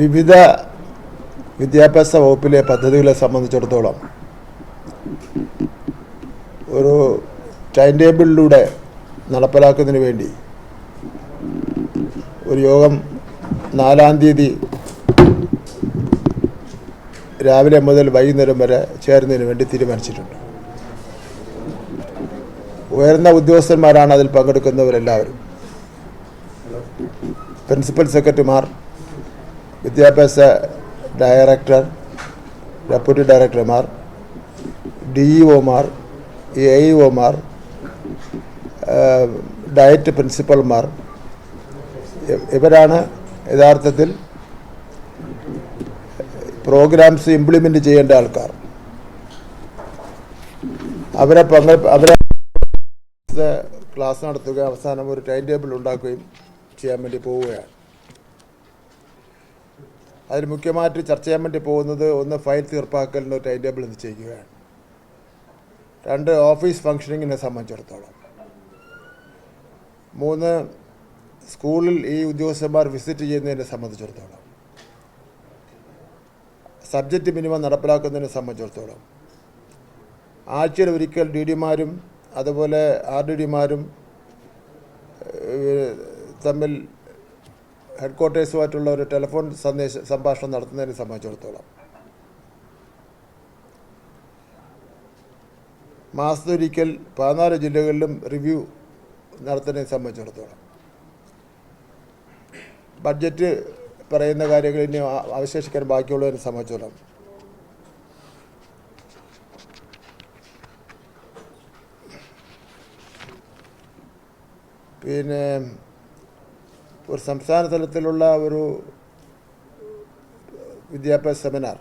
വിവിധ വിദ്യാഭ്യാസ വകുപ്പിലെ പദ്ധതികളെ സംബന്ധിച്ചിടത്തോളം ഒരു ടൈം ടേബിളിലൂടെ നടപ്പിലാക്കുന്നതിന് വേണ്ടി ഒരു യോഗം നാലാം തീയതി രാവിലെ മുതൽ വൈകുന്നേരം വരെ ചേരുന്നതിന് വേണ്ടി തീരുമാനിച്ചിട്ടുണ്ട്. ഉയർന്ന ഉദ്യോഗസ്ഥന്മാരാണ് അതിൽ പങ്കെടുക്കുന്നവരെല്ലാവരും. പ്രിൻസിപ്പൽ സെക്രട്ടറിമാർ വിദ്യാഭ്യാസ ഡയറക്ടർ ഡെപ്യൂട്ടി ഡയറക്ടർമാർ ഡി ഒമാർ എ ഒമാർ ഡയറ്റ് പ്രിൻസിപ്പൽമാർ ഇവരാണ് യഥാർത്ഥത്തിൽ പ്രോഗ്രാംസ് ഇംപ്ലിമെന്റ് ചെയ്യേണ്ട ആൾക്കാർ. അവരെ പങ്കെ അവരെ ക്ലാസ് നടത്തുകയും അവസാനം ഒരു ടൈം ടേബിൾ ഉണ്ടാക്കുകയും ചെയ്യാൻ വേണ്ടി പോവുകയാണ്. അതിൽ മുഖ്യമായിട്ട് ചർച്ച ചെയ്യാൻ വേണ്ടി പോകുന്നത് ഒന്ന് ഫയൽ തീർപ്പാക്കലിന്റെ ടൈം ടേബിൾ നിശ്ചയിക്കുകയാണ് രണ്ട് ഓഫീസ് ഫങ്ഷനിങ്ങിനെ സംബന്ധിച്ചിടത്തോളം. മൂന്ന് സ്കൂളിൽ ഈ ഉദ്യോഗസ്ഥന്മാർ വിസിറ്റ് ചെയ്യുന്നതിനെ സംബന്ധിച്ചിടത്തോളം. സബ്ജക്റ്റ് മിനിമം നടപ്പിലാക്കുന്നതിനെ സംബന്ധിച്ചിടത്തോളം. ആഴ്ചയിൽ ഒരിക്കൽ ഡി ഡിമാരും അതുപോലെ ആർ ഡി ഡിമാരും തമ്മിൽ ഹെഡ് ക്വാർട്ടേഴ്സുമായിട്ടുള്ള ഒരു ടെലിഫോൺ സന്ദേശ സംഭാഷണം നടത്തുന്നതിനെ സംബന്ധിച്ചിടത്തോളം മാസത്തൊരിക്കൽ പതിനാല് ജില്ലകളിലും റിവ്യൂ നടത്തുന്നതിനെ സംബന്ധിച്ചിടത്തോളം ബഡ്ജറ്റ് പറയുന്ന കാര്യങ്ങൾ ഇനി അവശേഷിക്കാൻ ബാക്കിയുള്ളതിനെ സംബന്ധിച്ചിടത്തോളം പിന്നെ ഒരു സംസ്ഥാന തലത്തിലുള്ള ഒരു വിദ്യാഭ്യാസ സെമിനാർ.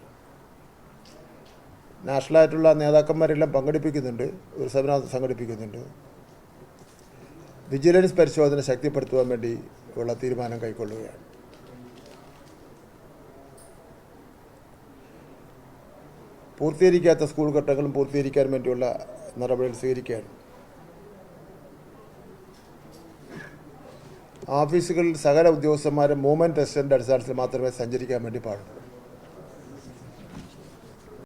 നാഷണലായിട്ടുള്ള നേതാക്കന്മാരെല്ലാം പങ്കെടുപ്പിക്കുന്നുണ്ട്. ഒരു സെമിനാർ സംഘടിപ്പിക്കുന്നുണ്ട്. വിജിലൻസ് പരിശോധന ശക്തിപ്പെടുത്തുവാൻ വേണ്ടി ഉള്ള തീരുമാനം കൈക്കൊള്ളുകയാണ്. പൂർത്തീകരിക്കാത്ത സ്കൂൾ ഘട്ടങ്ങളും പൂർത്തീകരിക്കാൻ വേണ്ടിയുള്ള നടപടികൾ സ്വീകരിക്കുകയാണ്. ഓഫീസുകളിൽ സകല ഉദ്യോഗസ്ഥന്മാരും മൂവ്മെന്റ് ടെസ്റ്റിന്റെ അടിസ്ഥാനത്തിൽ മാത്രമേ സഞ്ചരിക്കാൻ വേണ്ടി പാടുള്ളൂ.